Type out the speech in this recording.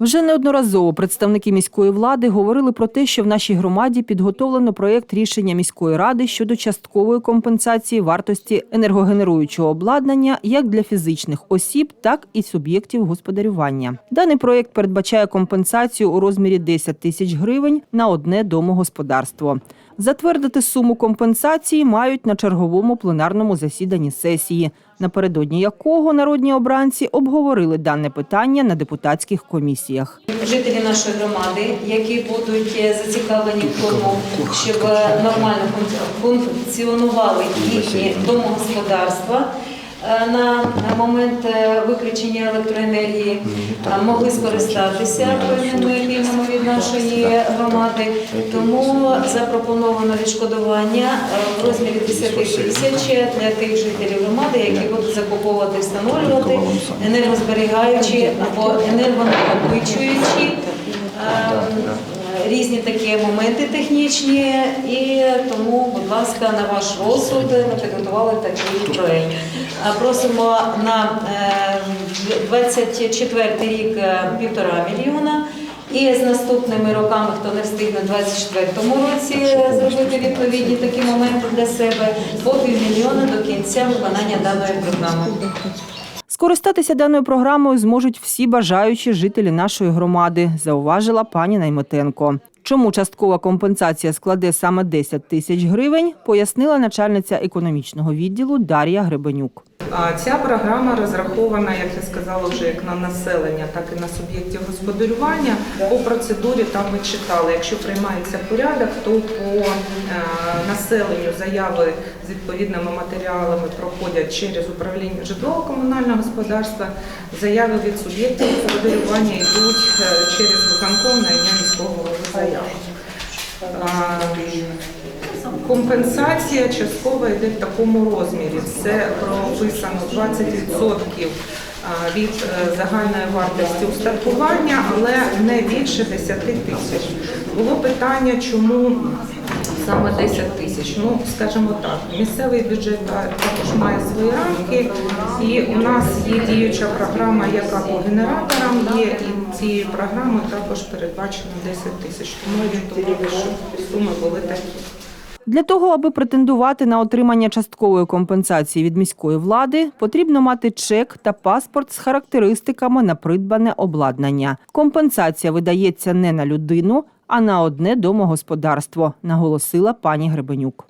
Вже неодноразово представники міської влади говорили про те, що в нашій громаді підготовлено проєкт рішення міської ради щодо часткової компенсації вартості енергогенеруючого обладнання як для фізичних осіб, так і суб'єктів господарювання. Даний проєкт передбачає компенсацію у розмірі 10 тисяч гривень на одне домогосподарство. Затвердити суму компенсації мають на черговому пленарному засіданні сесії, напередодні якого народні обранці обговорили дане питання на депутатських комісіях. жителі нашої громади, які будуть е, зацікавлені в тому, щоб нормально функці- функціонували їхні домогосподарства. Е, На момент е, виключення електроенергії могли скористатися певними пільгами від нашої громади. Тому запропоновано відшкодування е, в розмірі 10 тисяч для тих жителів громади, які будуть закуповувати, встановлювати енергозберігаючі або енергонакопичуючі різні такі моменти технічні, і тому, будь ласка, на ваш розсуд ми підготували такий проект. Просимо на е, 24 рік е, півтора мільйона. І з наступними роками, хто не встигне в 24-му році е, зробити відповідні такі моменти для себе, по півмільйона до кінця виконання даної програми. Скористатися даною програмою зможуть всі бажаючі жителі нашої громади, зауважила пані Найметенко. Чому часткова компенсація складе саме 10 тисяч гривень, пояснила начальниця економічного відділу Дар'я Гребенюк. Ця програма розрахована, як я сказала, вже як на населення, так і на суб'єктів господарювання. По процедурі там ми читали, якщо приймається порядок, то по е, населенню заяви з відповідними матеріалами проходять через управління житлово-комунального господарства. Заяви від суб'єктів господарювання йдуть е, через виконком на ім'я міського голови заяви. Компенсація частково йде в такому розмірі. Це прописано 20% від е, загальної вартості устаткування, але не більше 10 тисяч. Було питання, чому саме 10 тисяч. Ну, скажімо так, місцевий бюджет також має свої рамки, і у нас є діюча програма, яка по генераторам є, і цією програмою також передбачено 10 тисяч. Тому орієнтували, що суми були такі. Для того, аби претендувати на отримання часткової компенсації від міської влади, потрібно мати чек та паспорт з характеристиками на придбане обладнання. Компенсація видається не на людину, а на одне домогосподарство, наголосила пані Гребенюк.